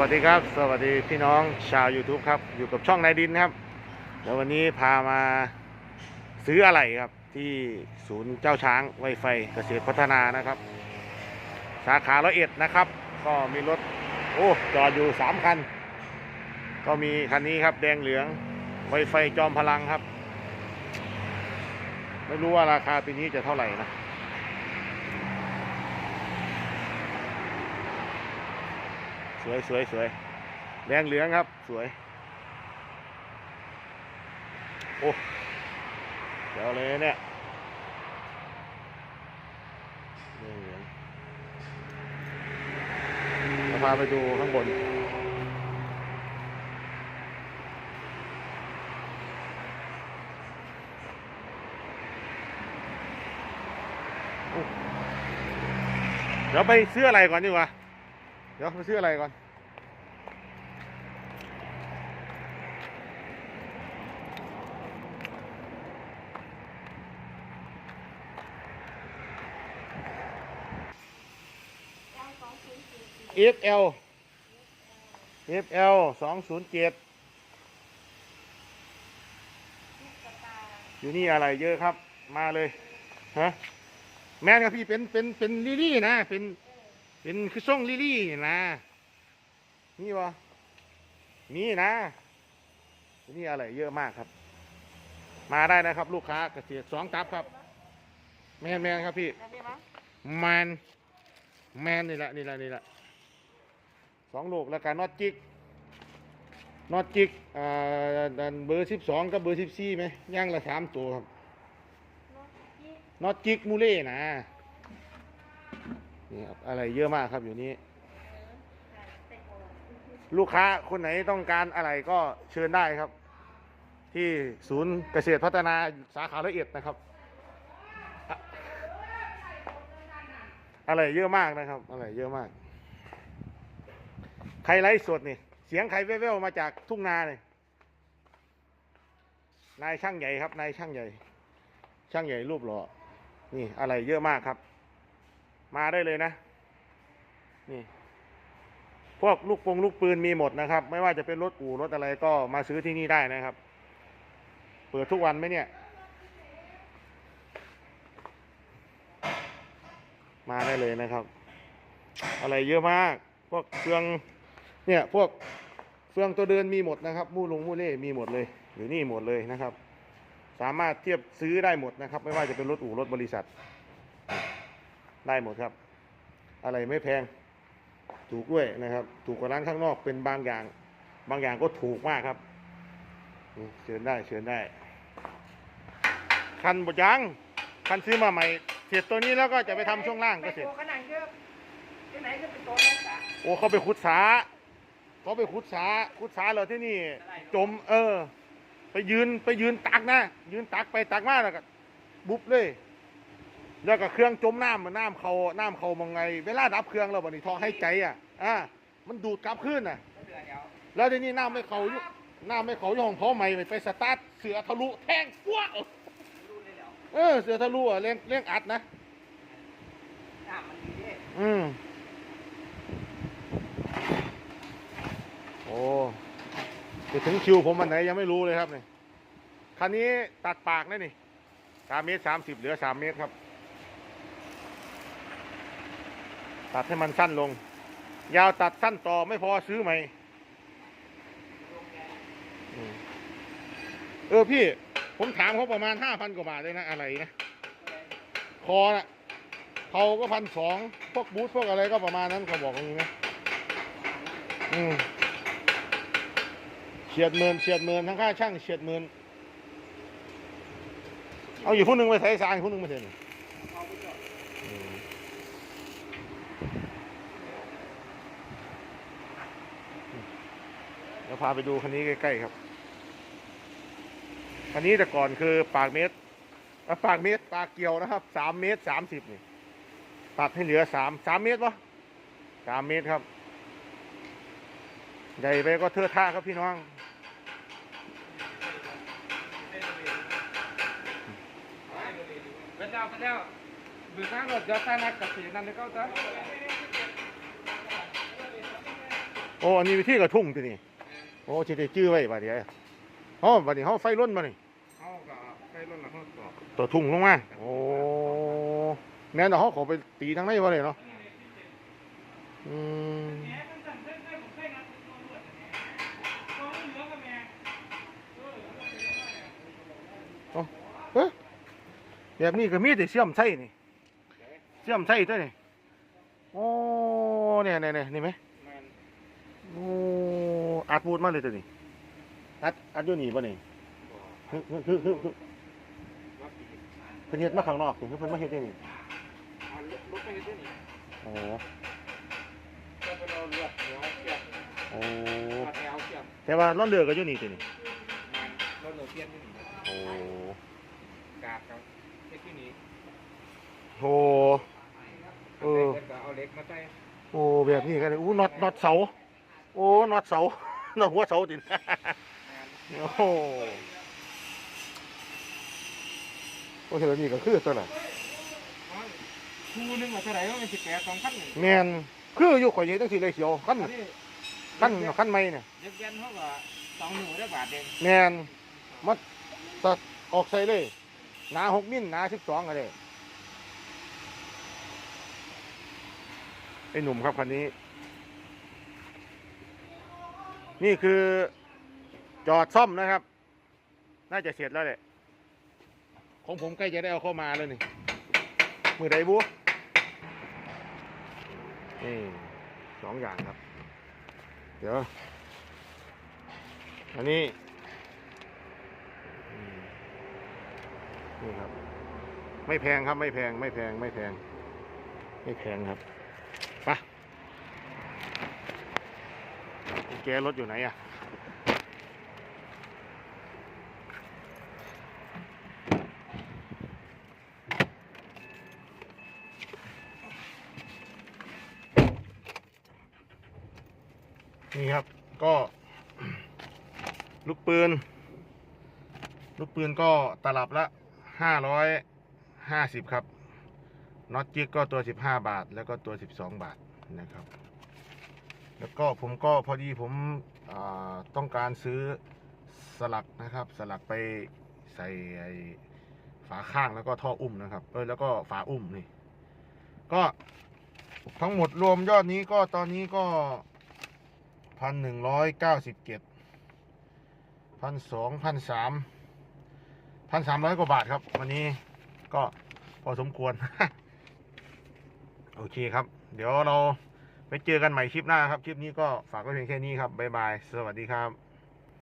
วัสดีครับ สวัสดีพี่น้องชาว YouTube ครับ อยู่กับช่องนายดินครับแล้ววันนี้พามาซื้ออะไรครับ ที่ศูนย์เจ้าช้างไวไฟเกษตรพัฒนานะครับ สาขาร้อยเอ็ดนะครับ ก็มีรถโอ้จอดอยู่สามคัน ก็มีคันนี้ครับแดงเหลืองไวไฟจอมพลังครับ ไม่รู้ว่าราคาปีนี้จะเท่าไหร่นะ สวยสวยสวยแดงเหลืองครับ สวย โอ้เดี๋ยวเลยเนี่ยแดงเหลืองเราพาไปดูข้างบนเดี๋ยวไปซื้ออะไรก่อนดีกว่า เดี๋ยวไปซื้ออะไรก่อน FL FL สองศูนย์เจ็ดอยู่นี่อะไรเยอะครับ มาเลย ฮะ แม่นครับพี่เป็นเป็นเป็นลิลี่นะ เป็น เป็นคือส่งลิลี่นะนี่วะนี่นะนี่อะไรเยอะมากครับ มาได้นะครับ ลูกค้าเกษตรสองตับครับ แมนแมนครับพี่แมนแมนนี่แหละนี่แหละนี่แหละสองลูกแล้วกันน็อตจิกน็อตจิกอ่าดันเบอร์สิบสองกับเบอร์สิบสี่ไหมย่างละสามตัวครับน็อตจิกมูเล่นะ นี่ครับอะไรเยอะมากครับอยู่นี้ ลูกค้าคนไหนต้องการอะไรก็เชิญได้ครับ ที่ศูนย์เกษตรพัฒนาสาขาละเอียดนะครับ อะอะไรเยอะมากนะครับ อะไรเยอะมาก ใครไลฟ์สดนี่ เสียงใครแว่วๆมาจากทุ่งนาเลยนายช่างใหญ่ครับ นายช่างใหญ่ ช่างใหญ่รูปหล่อนี่อะไรเยอะมากครับ มาได้เลยนะ นี่ พวกลูกปงลูกปืนมีหมดนะครับ ไม่ว่าจะเป็นรถอู่รถอะไรก็มาซื้อที่นี่ได้นะครับ เปิดทุกวันไหมเนี่ย มาได้เลยนะครับ อะไรเยอะมาก พวกเฟือง เนี่ย พวกเฟืองตัวเดินมีหมดนะครับ มู่ลงมู่เล่มีหมดเลยอยู่นี่หมดเลยนะครับ สามารถเทียบซื้อได้หมดนะครับ ไม่ว่าจะเป็นรถอู่รถบริษัท ได้หมดครับ อะไรไม่แพง ถูกด้วยนะครับ ถูกกว่าร้านข้างนอกเป็นบางอย่าง บางอย่างก็ถูกมากครับนี่เชิญได้เชิญได้ คันบดยังคันซื้อมาใหม่เสร็จตัวนี้แล้วก็จะไปทำช่วงล่างก็เสร็จขนาดเยอะที่ไหนก็เป็นโต๊ะนักศึกษาโอ้เขาไปขุดสาเขาไปขุดสาขุดสาเราที่นี่ จม เออ ไปยืนไปยืนตักนะยืนตักไปตักมาแล้วก็บุบเลย แล้วก็เครื่องจมน้ำมันน้ำเขาน้ำเขามองไง เวลาดับเครื่องเราบันนี้ทอให้ใจอะอ่ามันดูดกลับขึ้นอะ แล้วทีนี้น้ำไม่เขาอยู่น้ำไม่เขาย่องเขาใหม่ไปสตาร์ทเสือทะลุแทงปั้วเออเสือทะลุอะเลี้ยงเลี้ยงอัดนะอืมโอ้จะถึงคิวผมวันไหนยังไม่รู้เลยครับเนี่ยคันนี้ตัดปากนะนี่สามเมตรสามสิบเหลือสามเมตรครับ ตัดให้มันสั้นลง ยาวตัดสั้นต่อไม่พอซื้อใหม่เออพี่ ผมถามเขาประมาณห้าพันกว่าบาทเลยนะ อะไรนะ คอน่ะเขาก็พันสองพวกบูธพวกอะไรก็ประมาณนั้นเขาบอกอย่างนี้นะอืมเฉียดหมื่นเฉียดหมื่นทั้งค่าช่างเฉียดหมื่นเอาอยู่ผู้หนึ่งไปไทยสารผู้หนึ่งไปเถอะนี่ เอาไปเถอะ อืมเดี๋ยวพาไปดูคันนี้ใกล้ๆครับ คันนี้แต่ก่อนคือปากเมตรปากเมตรปากเกี่ยวนะครับสามเมตรสามสิบนี่ตัดให้เหลือสามสามเมตรปะสามเมตรครับ ใหญ่ไปก็เทือท่าครับพี่น้องเวลาเวลาดูข้างรถจะตานักกับสีนั่นเลยก็จะโอ้อันนี้วิธีกระทุ่งตัวนี้ โอ้จะได้จื้อไว้บัดเดี๋ยวเฮาบัดนี้เฮาไฟล้นมานี่เขาก็ใส่รถแล้วเขาก็ตัวทุ่งลงมาโอ้แม่นเอาเฮาเขาไปตีทางไหนบ่เลยเนาะอืมเอ้าเอ๊ะแบบนี้ก็มีแต่เชื่อมไส้นี่เชื่อมไส้ตัวนี่โอ้เนี่ยเนี่ยเนี่ยนี่ไหมแมนโอ้ อัดบูดมาเลยตัวนี้อัดอัดอยู่นี่ป่ะนี่บ่คือคือคือคือว่าปีเพิ่นเฮ็ดมาข้างนอกถึงเพิ่นมาเฮ็ดได้นี่อ่าลุกไปเรื่อยๆนี่โอ้ก็ไปเราเลือดหัวเกี่ยวโอ้มาแถวเกี่ยวแต่ว่าล้อนเรือก็อยู่นี่ตัวนี้แมนรถเราเปลี่ยนที่นี่โอ้กาดครับเช็คที่นี่โหเออเพิ่นก็เอาเหล็กมาใส่โอ้แบบนี้ก็ได้อู้น็อตน็อตเสา โอ้น็อตเสา น็อตหัวเสาติแมนโอ้โหโอ้เห็นแบบนี้ก็คือตัวน่ะคูหนึงว่าเท่าไหร่ว่ามันสิบแปดสองพันนี่แมนคืออยู่ข่อยนี่จังซี่เลยเขียวคันอันนี้คันคันใหม่เนี่ยเย็บเย็นเขาก็สองหนูได้บาทเองแมนมัดตัดออกใส่เลยหนาหกมิลหนาสิบสองอะไรไอ้หนุ่มครับคันนี้ นี่คือจอดซ่อมนะครับ น่าจะเสร็จแล้วแหละ ของผมใกล้จะได้เอาเข้ามาแล้วนี่ มือใดบัวนี่สองอย่างครับ เดี๋ยว อันนี้ นี่ครับ ไม่แพงครับไม่แพงไม่แพงไม่แพง ไม่แพงครับไปะ แกรถอยู่ไหนอะนี่ครับก็ลูกปืน ลูกปืนก็ตลับละห้าร้อยห้าสิบครับน็อตจิกก็ตัวสิบห้าบาท แล้วก็ตัวสิบสองบาทนะครับ แล้วก็ผมก็พอดีผมต้องการซื้อสลักนะครับ สลักไปใส่ฝาข้างแล้วก็ท่ออุ้มนะครับ เออแล้วก็ฝาอุ้มนี่ ก็ทั้งหมดรวมยอดนี้ก็ตอนนี้ก็พันหนึ่งร้อยเก้าสิบเจ็ดพันสองพันสามพันสามร้อยกว่าบาทครับ วันนี้ก็พอสมควร โอเคครับ เดี๋ยวเรา ไปเจอกันใหม่คลิปหน้าครับ คลิปนี้ก็ฝากไว้เพียงแค่นี้ครับบ๊ายบาย สวัสดีครับ